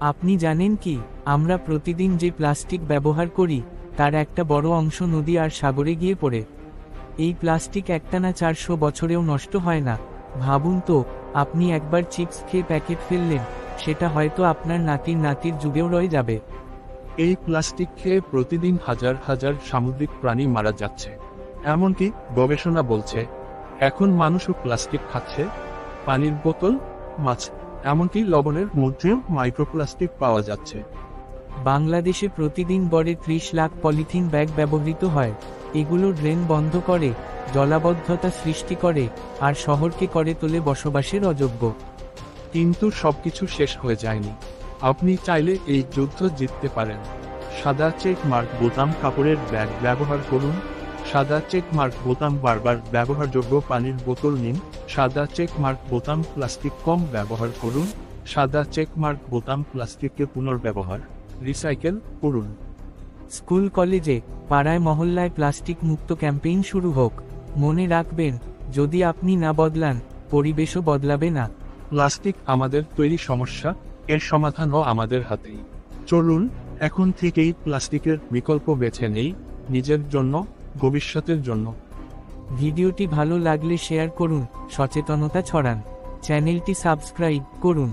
আপনি জানেন কি, আমরা প্রতিদিন যে প্লাস্টিক ব্যবহার করি, তার একটা বড় অংশ নদী আর সাগরে গিয়ে পড়ে। এই প্লাস্টিক একটানা চারশো বছরেও নষ্ট হয় না। ভাবুন তো, আপনি একবার চিপস খেয়ে প্যাকেট ফেললেন, সেটা হয়তো আপনার নাতির নাতির যুগেও রয়ে যাবে। এই প্লাস্টিক খেয়ে প্রতিদিন হাজার হাজার সামুদ্রিক প্রাণী মারা যাচ্ছে। এমনকি গবেষণা বলছে, এখন মানুষও প্লাস্টিক খাচ্ছে। পানির বোতল, মাছ এমনকি লবণের মধ্যেও মাইক্রোপ্লাস্টিক পাওয়া যাচ্ছে। বাংলাদেশে প্রতিদিন গড়ে ত্রিশ লাখ পলিথিন ব্যাগ ব্যবহৃত হয়। এগুলো ড্রেন বন্ধ করে জলাবদ্ধতা সৃষ্টি করে আর শহরকে করে তোলে বসবাসের অযোগ্য। কিন্তু সবকিছু শেষ হয়ে যায়নি। আপনি চাইলে এই যুদ্ধ জিততে পারেন। সাদা চেক মার্ক বোতাম কাপড়ের ব্যাগ ব্যবহার করুন। সাদা চেক মার্ক বোতাম বারবার ব্যবহারযোগ্য পানির বোতল নিন। সাদা চেক মার্ক বোতাম প্লাস্টিক কম ব্যবহার করুন। সাদা চেক মার্ক বোতাম প্লাস্টিককে পুনর্ব্যবহার। রিসাইকেল করুন। স্কুল কলেজে পাড়ায় মহল্লায় প্লাস্টিক মুক্ত ক্যাম্পেইন শুরু হোক। মনে রাখবেন যদি আপনি না বদলান পরিবেশও বদলাবে না। প্লাস্টিক আমাদের তৈরি সমস্যা এর সমাধানও আমাদের হাতেই। চলুন এখন থেকেই প্লাস্টিকের বিকল্প বেছে নেই। নিজের জন্য ভবিষ্যতের জন্য। ভিডিওটি ভালো লাগলে শেয়ার করুন সচেতনতা ছড়ান। চ্যানেলটি সাবস্ক্রাইব করুন।